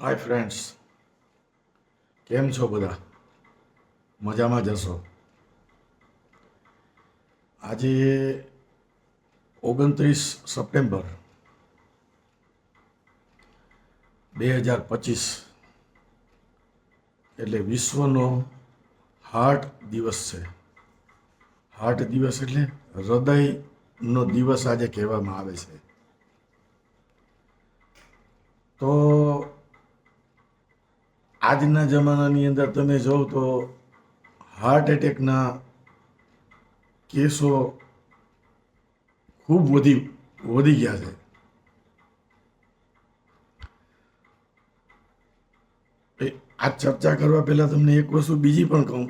Hi friends કેમ છો બધા? મજામાં જશો આજે ઓગણત્રીસ સપ્ટેમ્બર બે હજાર પચીસ, એટલે વિશ્વનો હાર્ટ દિવસ છે. હાર્ટ દિવસ એટલે હૃદયનો દિવસ આજે કહેવામાં આવે છે. તો આજના જમાનાની અંદર તમે જોવ તો હાર્ટ એટેકના કેસો ખૂબ વધી વધી ગયા છે. આ ચર્ચા કરવા પહેલાં તમને એક વસ્તુ બીજી પણ કહું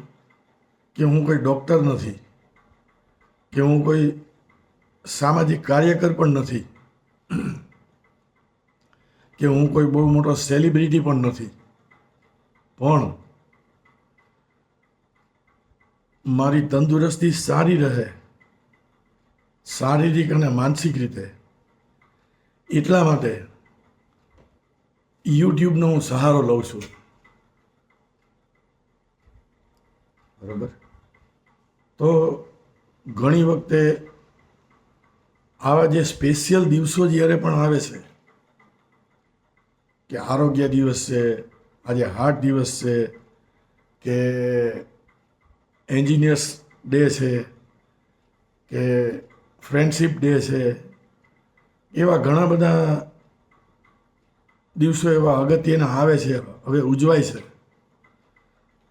કે હું કોઈ ડૉક્ટર નથી, કે હું કોઈ સામાજિક કાર્યકર પણ નથી, કે હું કોઈ બહુ મોટો સેલિબ્રિટી પણ નથી. પણ મારી તંદુરસ્તી સારી રહે, શારીરિક અને માનસિક રીતે. એટલા માટે યુટ્યુબનો હું સહારો લઉં છું. બરાબર? તો ઘણી વખતે આવા જે સ્પેશિયલ દિવસો જ્યારે પણ આવે છે, કે આરોગ્ય દિવસ છે આજે હાર્ટ દિવસ છે કે એન્જિનિયર્સ ડે છે, કે ફ્રેન્ડશિપ ડે છે, એવા ઘણા બધા દિવસો એવા અગત્યના આવે છે, હવે ઉજવાય છે.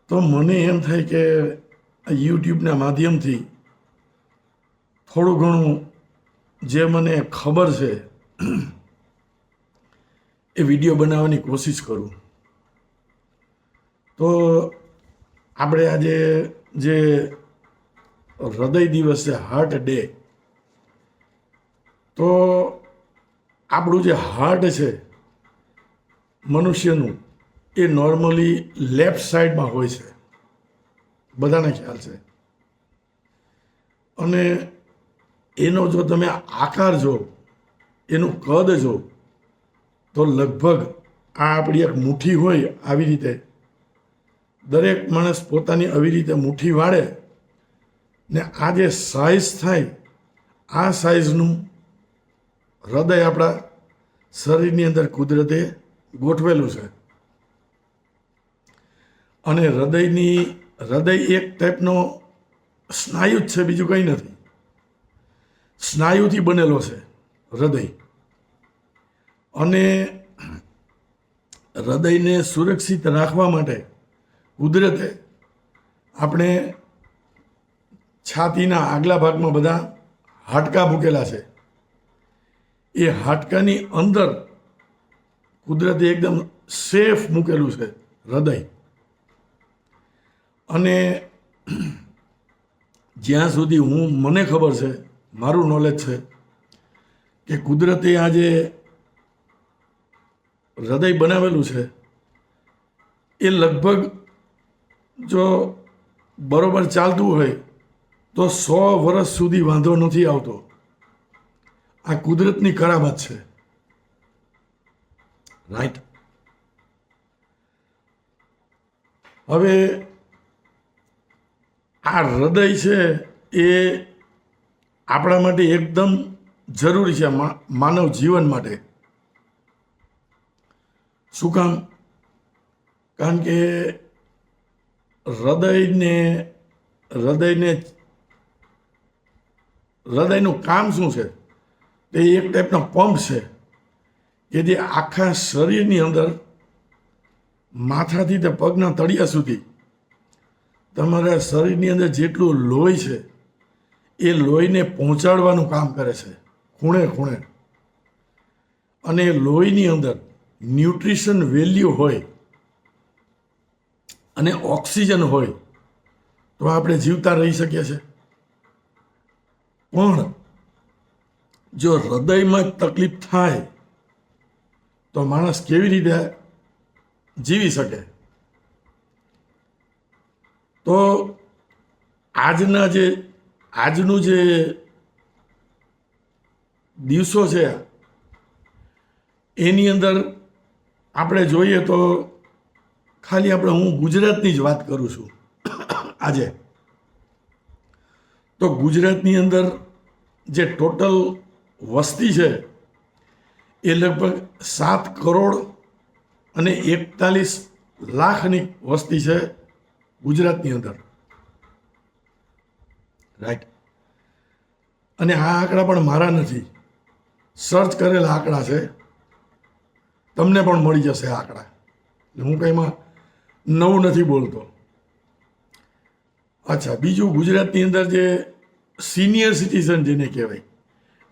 તો મને એમ થાય કે યુટ્યુબના માધ્યમથી થોડું ઘણું જે મને ખબર છે, એ વીડિયો બનાવવાની કોશિશ કરું. તો આપણે આજે જે હૃદય દિવસ છે હાર્ટ ડે તો આપણું જે હાર્ટ છે, મનુષ્યનું એ નોર્મલી લેફ્ટ સાઈડમાં હોય છે. બધાને ખ્યાલ છે. અને એનો જો તમે આકાર જો, એનું કદ જો, તો લગભગ આ આપણી એક મુઠ્ઠી હોય આવી રીતે દરેક માણસ પોતાની આવી રીતે મુઠ્ઠી વાળે ને આ જે સાઇઝ થાય, આ સાઇઝનું હૃદય આપણા શરીરની અંદર કુદરતે ગોઠવેલું છે. અને હૃદયની, હૃદય એક ટાઈપનો સ્નાયુ જ છે, બીજું કંઈ નથી. સ્નાયુથી બનેલો છે હૃદય. અને હૃદયને સુરક્ષિત રાખવા માટે કુદરતે આપણે છાતીના આગલા ભાગમાં બધા હાડકાં મૂકેલા છે. એ હાડકાની અંદર કુદરતે એકદમ સેફ મૂકેલું છે હૃદય. અને જ્યાં સુધી હું, મને ખબર છે, મારું નોલેજ છે કે કુદરતે આ જે હૃદય બનાવેલું છે, એ લગભગ જો બરોબર ચાલતું હોય તો સો વર્ષ સુધી વાંધો નથી આવતો. આ કુદરતની કરામત છે. રાઈટ હવે આ હૃદય છે એ આપણા માટે એકદમ જરૂરી છે માનવ જીવન માટે. શું કામ? કારણ કે હૃદયને હૃદયને, હૃદયનું કામ શું છે? તે એક ટાઈપનો પંપ છે કે જે આખા શરીરની અંદર માથાથી તે પગના તળિયા સુધી તમારા શરીરની અંદર જેટલું લોહી છે, એ લોહીને પહોંચાડવાનું કામ કરે છે, ખૂણે ખૂણે. અને એ લોહીની અંદર ન્યુટ્રિશન વેલ્યુ હોય અને ઓક્સિજન હોય, તો આપણે જીવતા રહી શકીએ છીએ. પણ જો હૃદયમાં જ તકલીફ થાય, તો માણસ કેવી રીતે જીવી શકે? તો આજના જે, આજનું જે દિવસો છે, એની અંદર આપણે જોઈએ તો ખાલી આપણે હું ગુજરાતની જ વાત કરું છું આજે. તો ગુજરાતની અંદર જે ટોટલ વસ્તી છે એ લગભગ સાત કરોડ અને એકતાલીસ લાખની વસ્તી છે ગુજરાતની અંદર. રાઈટ અને આ આંકડા પણ મારા નથી. સર્ચ કરેલા આંકડા છે. તમને પણ મળી જશે આંકડા. હું કંઈ એમાં નવું નથી બોલતો. અચ્છા, બીજું ગુજરાતની અંદર જે સિનિયર સિટીઝન જેને કહેવાય,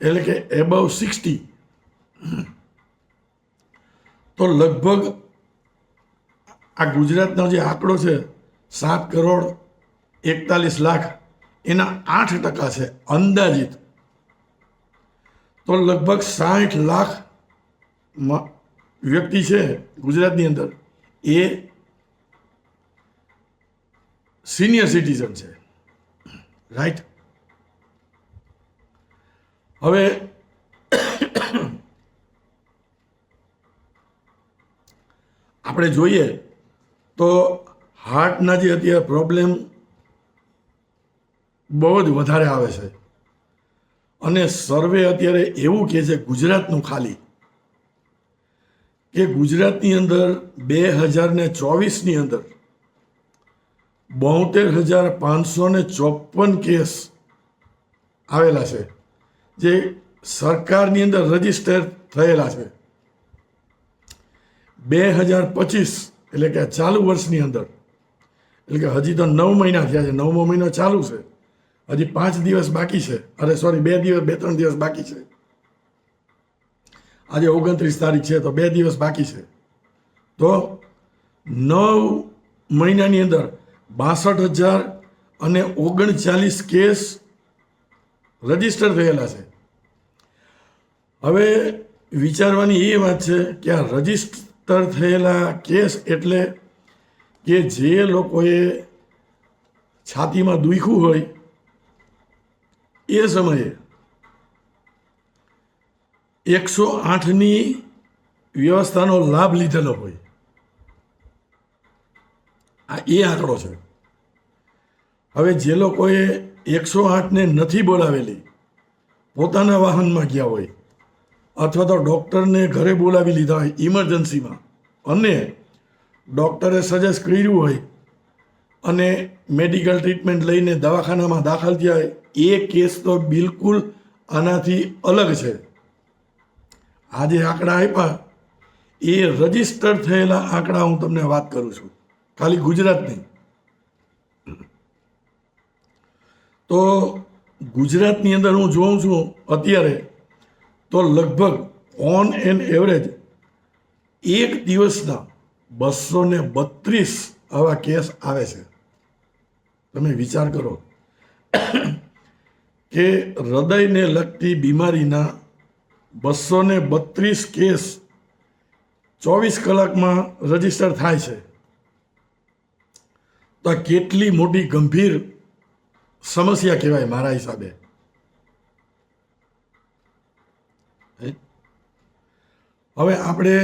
એટલે કે એબવ સિક્સટી તો લગભગ આ ગુજરાતનો જે આંકડો છે, સાત કરોડ એકતાલીસ લાખ, એના આઠ ટકા છે અંદાજિત. તો લગભગ સાઠ લાખ વ્યક્તિ છે ગુજરાતની અંદર. એ સિનિયર સિટીઝન છે. રાઈટ હવે આપણે જોઈએ તો હાર્ટના જે અત્યારે પ્રોબ્લેમ બહુ જ વધારે આવે છે. અને સર્વે અત્યારે એવું કહે છે ગુજરાતનું ખાલી કે ગુજરાતની અંદર બે હજાર ને ચોવીસની અંદર બોતેર હજાર પાંચસો ને ચોપન કેસ આવેલા છે, જે સરકારની અંદર રજિસ્ટર થયેલા છે. બે હજાર પચીસ, એટલે કે ચાલુ વર્ષની અંદર, એટલે કે હજી તો નવ મહિના થયા છે, નવમો મહિનો ચાલુ છે. હજી પાંચ દિવસ બાકી છે, અરે સોરી બે દિવસ બે ત્રણ દિવસ બાકી છે. આજે ઓગણત્રીસ તારીખ છે, તો બે દિવસ બાકી છે. તો નવ મહિનાની અંદર બાસઠ હજાર અને ઓગણચાલીસ કેસ રજિસ્ટર થયેલા છે. હવે વિચારવાની એ વાત છે કે આ રજિસ્ટર થયેલા કેસ એટલે કે જે લોકોએ છાતીમાં દુખ્યું હોય એ સમયે એકસો આઠની વ્યવસ્થાનો લાભ લીધેલો હોય. આ એ આંકડો છે. હવે જે લોકોએ એકસો આઠને નથી બોલાવેલી, પોતાના વાહનમાં ગયા હોય, અથવા તો ડૉક્ટરને ઘરે બોલાવી લીધા હોય ઇમરજન્સીમાં, અને ડૉક્ટરે સજેસ્ટ કર્યું હોય, અને મેડિકલ ટ્રીટમેન્ટ લઈને દવાખાનામાં દાખલ થયા હોય, એ કેસ તો બિલકુલ આનાથી અલગ છે. આ જે આંકડા આપ્યા, એ રજિસ્ટર થયેલા આંકડા હું તમને વાત કરું છું. ખાલી ગુજરાતની તો ગુજરાતની અંદર હું જોઉં છું અત્યારે તો લગભગ ઓન એન એવરેજ એક દિવસના બસો ને બત્રીસ આવા કેસ આવે છે. તમે વિચાર કરો કે હૃદયને લગતી બીમારીના બસો ને બત્રીસ કેસ ચોવીસ કલાકમાં રજિસ્ટર થાય છે. તો આ કેટલી મોટી ગંભીર સમસ્યા કહેવાય મારા હિસાબે. હવે આપણે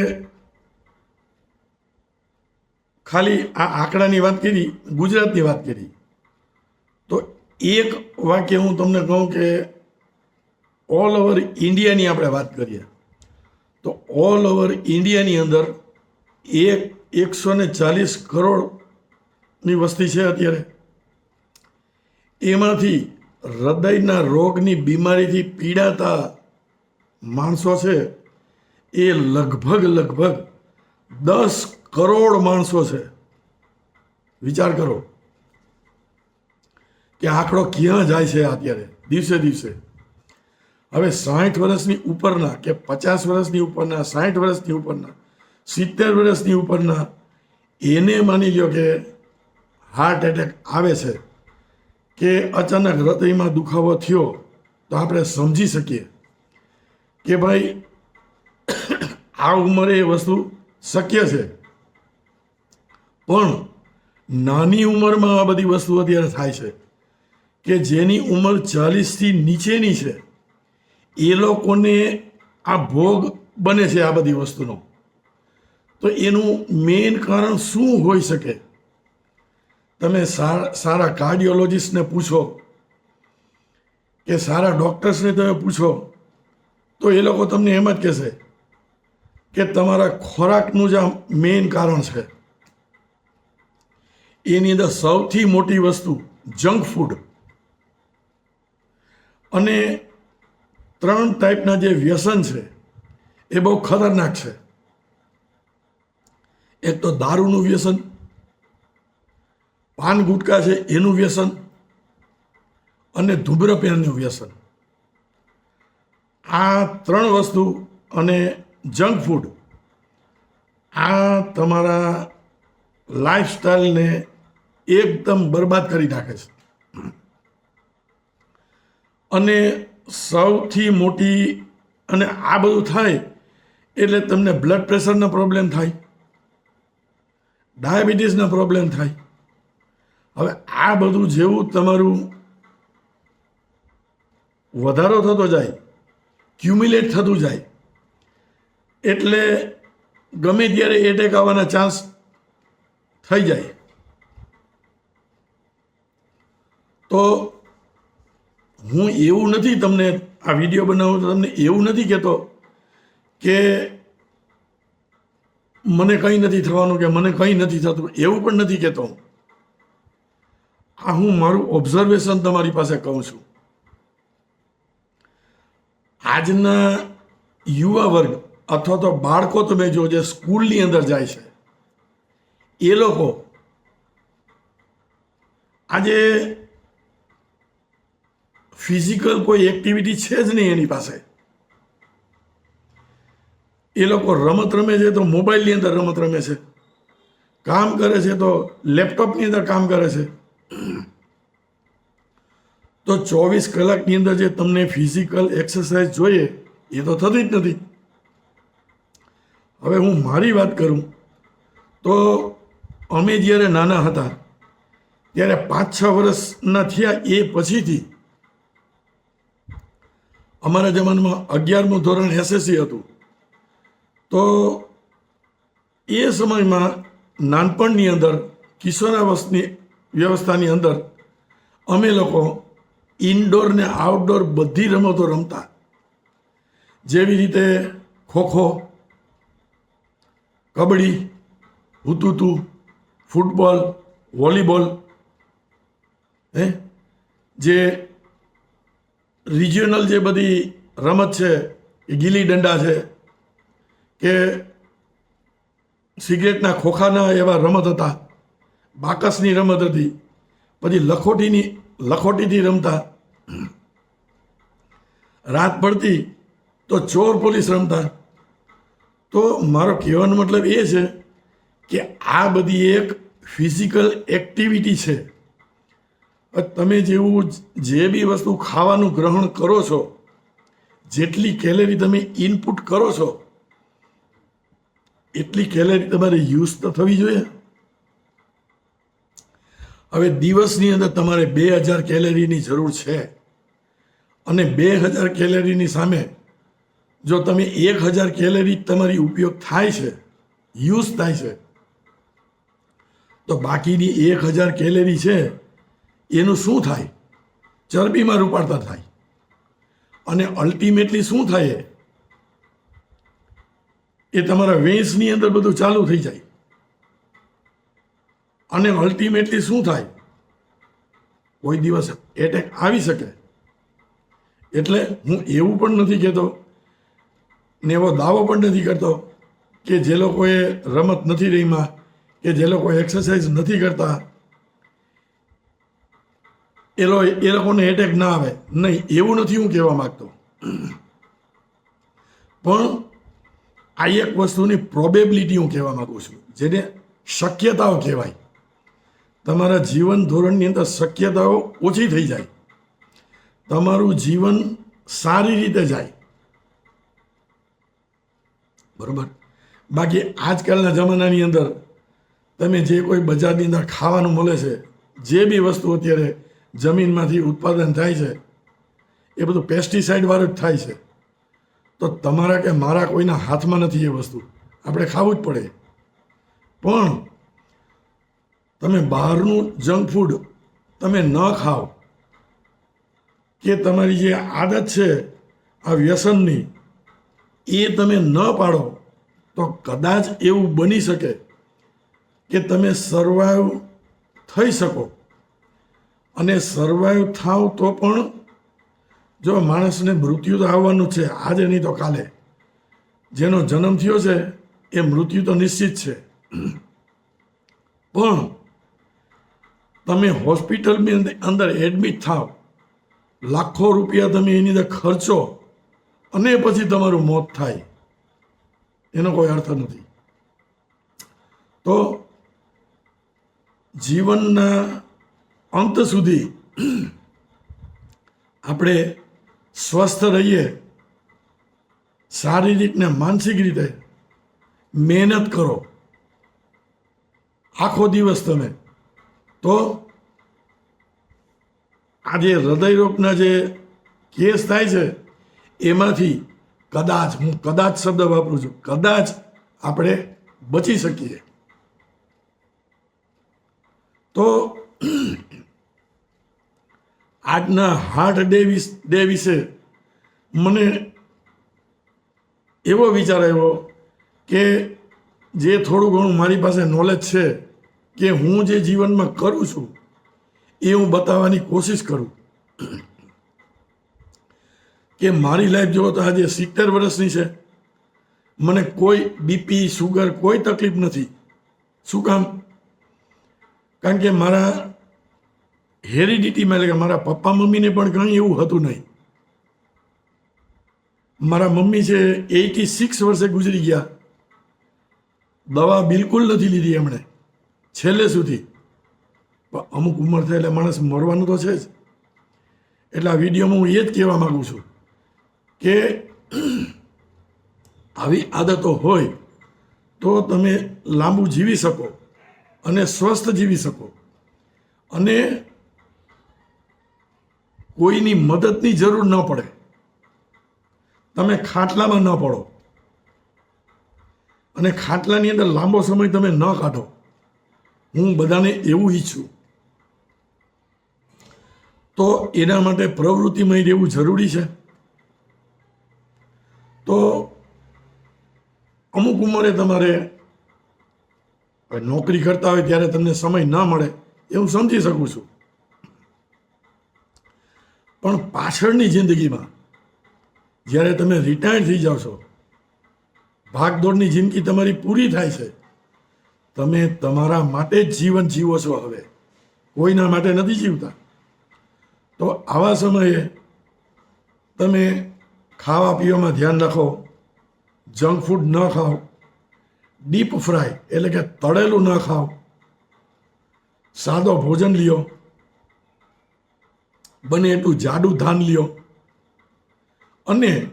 ખાલી આ આંકડાની વાત કરી, ગુજરાતની વાત કરી. તો એક વાક્ય હું તમને કહું કે ઓલ ઓવર ઇન્ડિયાની આપણે વાત કરીએ. તો ઓલ ઓવર ઇન્ડિયાની અંદર એક, એકસો ને ચાલીસ કરોડની વસ્તી છે અત્યારે. એમાંથી હૃદયના રોગની બીમારીથી પીડાતા માણસો છે એ લગભગ લગભગ દસ કરોડ માણસો છે. વિચાર કરો કે આંકડો ક્યાં જાય છે અત્યારે? દિવસે દિવસે. હવે સાઠ વર્ષની ઉપરના કે પચાસ વર્ષની ઉપરના, સાઠ વર્ષની ઉપરના, સિત્તેર વર્ષની ઉપરના, એને માની લ્યો કે હાર્ટ એટેક આવે છે કે અચાનક હૃદયમાં દુખાવો થયો, તો આપણે સમજી શકીએ કે ભાઈ, આ ઉંમરે એ વસ્તુ શક્ય છે. પણ નાની ઉંમરમાં આ બધી વસ્તુ અત્યારે થાય છે કે જેની ઉંમર ચાલીસથી નીચેની છે, એ લોકોને આ ભોગ બને છે આ બધી વસ્તુનો. તો એનું મેઇન કારણ શું હોઈ શકે? તમે સારા કાર્ડિયોલોજિસ્ટને પૂછો કે સારા ડૉક્ટર્સને તમે પૂછો, તો એ લોકો તમને એમ જ કહેશે કે તમારા ખોરાકનું જ આ મેઇન કારણ છે. એની અંદર સૌથી મોટી વસ્તુ જંક ફૂડ. અને ત્રણ ટાઈપના જે વ્યસન છે, એ બહુ ખતરનાક છે. એક તો દારૂનું વ્યસન પાન ગુટકા છે, એનું વ્યસન અને ધૂમ્રપાનનું વ્યસન. આ ત્રણ વસ્તુ અને જંક ફૂડ, આ તમારા લાઈફસ્ટાઈલને એકદમ બરબાદ કરી નાખે છે. અને સૌથી મોટી અને આ બધું થાય એટલે તમને બ્લડ પ્રેશરનો પ્રોબ્લેમ થાય, ડાયાબિટીસનો પ્રોબ્લેમ થાય હવે આ બધું જેવું તમારું વધારો થતો જાય ક્યુમ્યુલેટ થતું જાય, એટલે ગમે ત્યારે એટેક આવવાના ચાન્સ થઈ જાય તો હું એવું નથી તમને આ વીડિયો બનાવું તો તમને એવું નથી કહેતો કે મને કંઈ નથી થવાનું, કે મને કંઈ નથી થતું, એવું પણ નથી કહેતો હું. આ હું મારું ઓબ્ઝર્વેશન તમારી પાસે કહું છું. આજના યુવા વર્ગ અથવા તો બાળકો તમે જો જે સ્કૂલની અંદર જાય છે, એ લોકો આજે ફિઝિકલ કોઈ એક્ટિવિટી છે જ નહીં એની પાસે. એ લોકો રમત રમે છે તો મોબાઈલની અંદર રમત રમે છે. કામ કરે છે તો લેપટોપની અંદર કામ કરે છે. તો ચોવીસ કલાકની અંદર જે તમને ફિઝિકલ એક્સરસાઇઝ જોઈએ, એ તો થતી જ નથી. હવે હું મારી વાત કરું, તો અમે જ્યારે નાના હતા, ત્યારે પાંચ છ વર્ષના થયા એ પછીથી અમારા જમાનામાં અગિયારમું ધોરણ એસએસસી હતું. તો એ સમયમાં નાનપણની અંદર કિશોરાવસ્થની વ્યવસ્થાની અંદર અમે લોકો ઇન્ડોર ને આઉટડોર બધી રમતો રમતા. જેવી રીતે ખોખો, કબડ્ડી, હુતુતુ, ફૂટબોલ, વોલીબોલ, હે? જે રિજિયોનલ જે બધી રમત છે, એ ગીલી દંડા છે, કે સિગરેટના ખોખાના એવા રમત હતા. બાકસની રમત હતી. પછી લખોટીની, લખોટીથી રમતા. રાત પડતી તો ચોર પોલીસ રમતા. તો મારો કહેવાનો મતલબ એ છે કે આ બધી એક ફિઝિકલ એક્ટિવિટી છે. તમે જેવું જે બી વસ્તુ ખાવાનું ગ્રહણ કરો છો, જેટલી કેલેરી તમે ઇનપુટ કરો છો, એટલી કેલેરી તમારે યુઝ તો થવી જોઈએ. હવે દિવસની અંદર તમારે બે હજાર કેલેરીની જરૂર છે. અને બે હજાર કેલેરીની સામે જો તમે એક હજાર કેલેરી તમારી ઉપયોગ થાય છે, યુઝ થાય છે, તો બાકીની એક હજાર કેલેરી છે, એનું શું થાય? ચરબીમાં રૂપાડતા થાય. અને અલ્ટિમેટલી શું થાય? એ? તમારા વેન્સની અંદર બધું ચાલુ થઈ જાય. અને અલ્ટિમેટલી શું થાય? કોઈ દિવસ એટેક આવી શકે. એટલે હું એવું પણ નથી કહેતો ને એવો દાવો પણ નથી કરતો કે જે લોકોએ રમત નથી રહીમાં કે જે લોકો એક્સરસાઇઝ નથી કરતા, એ લો એ લોકોને એટેક ના આવે. નહીં, એવું નથી હું કહેવા માગતો. પણ આ એક વસ્તુની પ્રોબેબિલિટી હું કહેવા માગું છું, જેને શક્યતાઓ કહેવાય. તમારા જીવન ધોરણની અંદર શક્યતાઓ ઓછી થઈ જાય. તમારું જીવન સારી રીતે જાય. બરોબર? બાકી આજકાલના જમાનાની અંદર તમે જે કોઈ બજારની અંદર ખાવાનું મળે છે, જે બી વસ્તુ અત્યારે જમીનમાંથી ઉત્પાદન થાય છે, એ બધું પેસ્ટિસાઇડવાળું જ થાય છે. તો તમારા કે મારા કોઈના હાથમાં નથી એ વસ્તુ. આપણે ખાવું જ પડે. પણ તમે બહારનું જંક ફૂડ તમે ન ખાઓ, કે તમારી જે આદત છે આ વ્યસનની, એ તમે ન પાડો, તો કદાચ એવું બની શકે કે તમે સર્વાઈવ થઈ શકો. અને સર્વાઈવ થાવ તો પણ જો માણસને મૃત્યુ તો આવવાનું છે, આજે નહીં તો કાલે. જેનો જન્મ થયો છે, એ મૃત્યુ તો નિશ્ચિત છે. પણ તમે હોસ્પિટલની અંદર- એડમિટ થાવ લાખો રૂપિયા તમે એની અંદર ખર્ચો અને પછી તમારું મોત થાય. એનો કોઈ અર્થ નથી. તો જીવનના અંત સુધી આપણે સ્વસ્થ રહીએ. શારીરિક ને માનસિક રીતે મહેનત કરો. આખો દિવસ તમે તો આજે હૃદયરોગના જે કેસ થાય છે, એમાંથી કદાચ, હું કદાચ શબ્દ વાપરું છું, કદાચ આપણે બચી શકીએ. તો આજના હાર્ટ ડે ડે વિશે મને એવો વિચાર આવ્યો કે જે થોડું ઘણું મારી પાસે નોલેજ છે કે હું જે જીવનમાં કરું છું, એ હું બતાવવાની કોશિશ કરું. કે મારી લાઈફ જો તો આજે સિત્તેર વર્ષની છે. મને કોઈ બીપી સુગર કોઈ તકલીફ નથી. શું કામ? કારણ કે મારા હેરિડિટીમાં એટલે કે મારા પપ્પા મમ્મીને પણ કંઈ એવું હતું નહીં. મારા મમ્મી છે એટી સિક્સ વર્ષે ગુજરી ગયા. દવા બિલકુલ નથી લીધી એમણે. છેલ્લે સુધી. અમુક ઉંમર થાય એટલે માણસ મરવાનું તો છે જ. એટલે આ વિડીયોમાં હું એ જ કહેવા માગું છું કે આવી આદતો હોય તો તમે લાંબુ જીવી શકો અને સ્વસ્થ જીવી શકો. અને કોઈની મદદની જરૂર ન પડે. તમે ખાટલામાં ન પડો. અને ખાટલાની અંદર લાંબો સમય તમે ન કાઢો. હું બધાને એવું ઈચ્છું. તો એના માટે પ્રવૃત્તિમય રહેવું જરૂરી છે. તો અમુક ઉંમરે તમારે નોકરી કરતા હોય ત્યારે તમને સમય ન મળે એ હું સમજી શકું છું. પણ પાછળની જિંદગીમાં જ્યારે તમે રિટાયર થઈ જાઓ છો, ભાગદોડની જિંદગી તમારી પૂરી થાય છે. તમે તમારા માટે જ જીવન જીવો છો હવે. કોઈના માટે નથી જીવતા. તો આવા સમયે તમે ખાવા પીવામાં ધ્યાન રાખો. જંક ફૂડ ન ખાઓ. ડીપ ફ્રાય એટલે કે તળેલું ન ખાઓ. સાદો ભોજન લ્યો. બને એટલું જાડું ધાન લ્યો. અને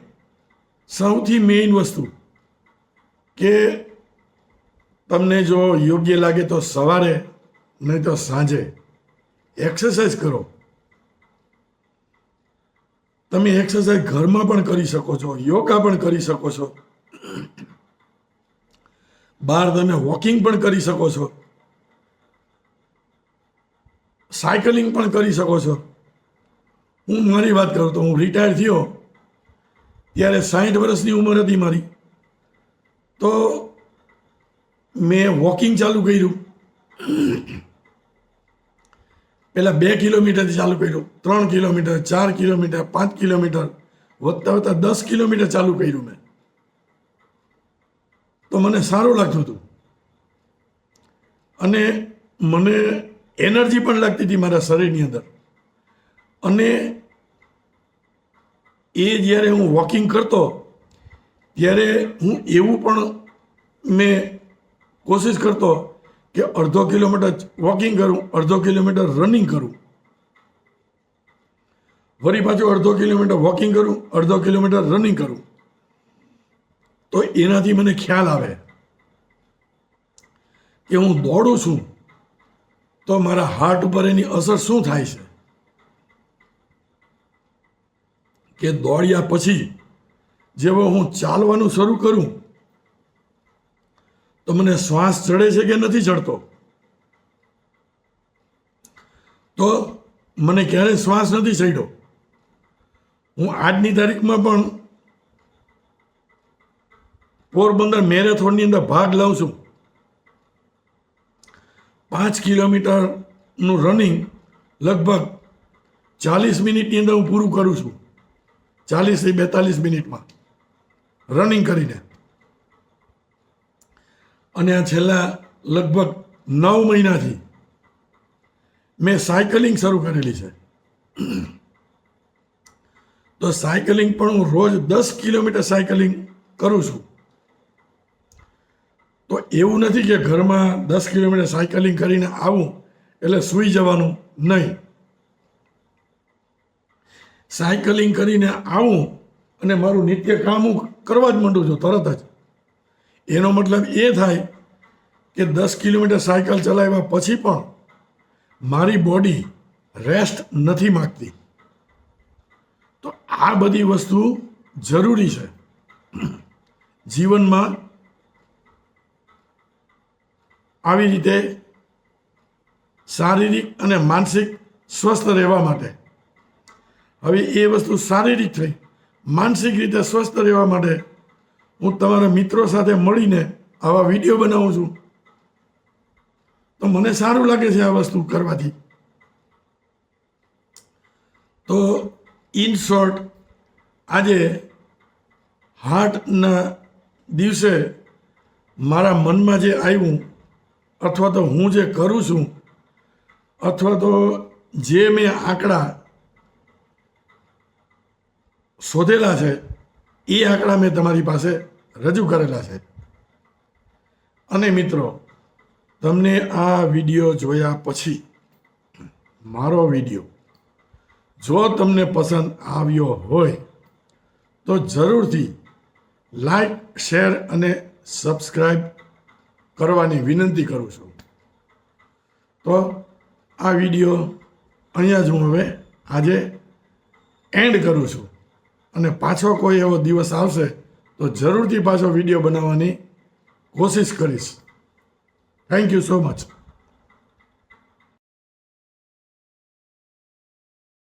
સૌથી મેઇન વસ્તુ કે તમને જો યોગ્ય લાગે તો સવારે, નહીં તો સાંજે. એક્સરસાઇઝ કરો. તમે એક્સરસાઇઝ ઘરમાં પણ કરી શકો છો, યોગા પણ કરી શકો છો. બહાર તમે વોકિંગ પણ કરી શકો છો. સાયકલિંગ પણ કરી શકો છો. હું મારી વાત કરું તો હું રિટાયર થયો, ત્યારે સાઠ વર્ષની ઉંમર હતી મારી. તો મેં વોકિંગ ચાલુ કર્યું. પહેલાં બે કિલોમીટરથી ચાલુ કર્યું, ત્રણ કિલોમીટર, ચાર કિલોમીટર, પાંચ કિલોમીટર, વધતા વધતા દસ કિલોમીટર ચાલુ કર્યું મેં. તો મને સારું લાગતું હતું. અને મને એનર્જી પણ લાગતી હતી મારા શરીરની અંદર. અને એ જ્યારે હું વોકિંગ કરતો, ત્યારે હું એવું પણ મેં કોશિશ કરતો કે અડધો કિલોમીટર વોકિંગ કરું, અડધો કિલોમીટર રનિંગ કરું. વળી પાછું અડધો કિલોમીટર વોકિંગ કરું, અડધો કિલોમીટર રનિંગ કરું. તો એનાથી મને ખ્યાલ આવે કે હું દોડું છું તો મારા હાર્ટ ઉપર એની અસર શું થાય છે? કે દોડ્યા પછી જેવો હું ચાલવાનું શરૂ કરું તો મને શ્વાસ ચડે છે કે નથી ચડતો? તો મને ક્યારેય શ્વાસ નથી ચડ્યો? હું આજની તારીખમાં પણ પોરબંદર મેરેથોનની અંદર ભાગ લઉં છું. પાંચ કિલોમીટરનું રનિંગ લગભગ ચાલીસ મિનિટની અંદર હું પૂરું કરું છું. ચાલીસથી બેતાલીસ મિનિટમાં. રનિંગ કરીને. અને આ છેલ્લા લગભગ નવ મહિનાથી મેં સાયકલિંગ શરૂ કરેલી છે. તો સાયકલિંગ પણ હું રોજ દસ કિલોમીટર સાયકલિંગ કરું છું. તો એવું નથી કે ઘરમાં દસ કિલોમીટર સાયકલિંગ કરીને આવું એટલે સૂઈ જવાનું નહીં. સાયકલિંગ કરીને આવું અને મારું નિત્ય કામ હું કરવા જ માંડું છું તરત જ. એનો મતલબ એ થાય કે દસ કિલોમીટર સાયકલ ચલાવ્યા પછી પણ મારી બોડી રેસ્ટ નથી માગતી. તો આ બધી વસ્તુ જરૂરી છે. જીવનમાં આવી રીતે શારીરિક અને માનસિક સ્વસ્થ રહેવા માટે. હવે એ વસ્તુ શારીરિક થઈ. માનસિક રીતે સ્વસ્થ રહેવા માટે હું તમારા મિત્રો સાથે મળીને આવા વીડિયો બનાવું છું. તો મને સારું લાગે છે આ વસ્તુ કરવાથી. તો ઇન શોર્ટ આજે હાર્ટના દિવસે મારા મનમાં જે આવ્યું, અથવા તો હું જે કરું છું, અથવા તો જે મેં આંકડા શોધેલા છે એ આંકડા મેં તમારી પાસે રજૂ કરેલા છે. અને મિત્રો, તમને આ વીડિયો જોયા પછી, મારો વીડિયો, જો તમને પસંદ આવ્યો હોય, તો જરૂરથી લાઈક, શેર અને સબસ્ક્રાઈબ કરવાની વિનંતી કરું છું. તો આ વીડિયો અહીંયા જ હું હવે આજે એન્ડ કરું છું. અને પાછો કોઈ એવો દિવસ આવશે, તો જરૂરથી પાછો વીડિયો બનાવવાની કોશિશ કરીશ. Thank you so much